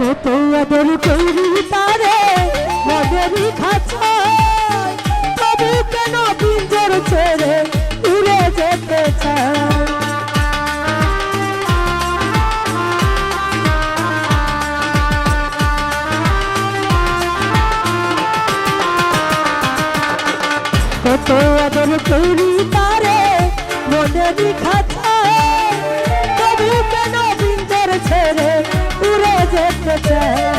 কত আদর করি তারে মদেরই খাঁচায়। তবু কেন পিঞ্জর ছেড়ে উড়ে যেতে চায়? কত আদর করি তারে মদেরই খাঁচায়। তবু কেন পিঞ্জর ছেড়ে উড়ে যেতে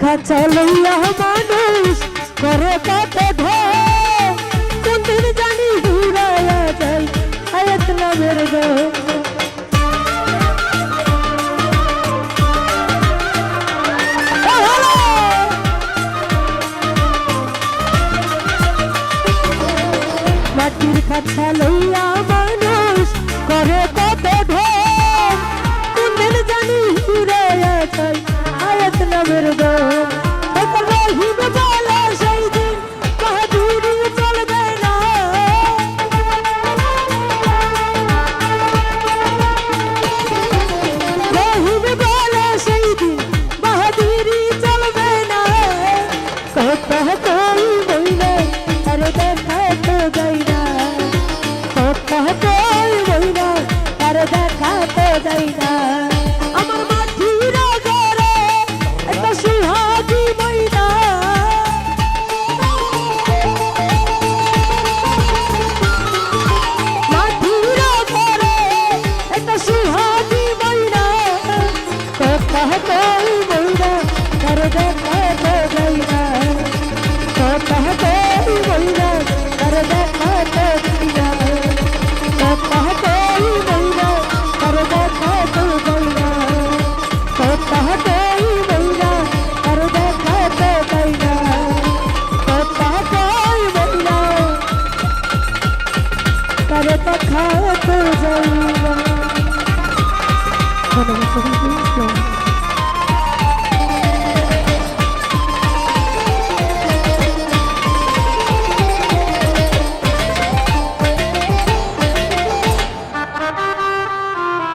মাটির খাঁচা লইয়া মানুষ করে ঢোক কোনদিন জানি ঘুরাইয়া যাই আয়াত নামের মাটির খাঁচা লইয়া দেয় না আমার মাটিরা ঘরে একটা সুহাগি ময়না মাটিরা ঘরে একটা সুহাগি ময়না কথা কই Gracias.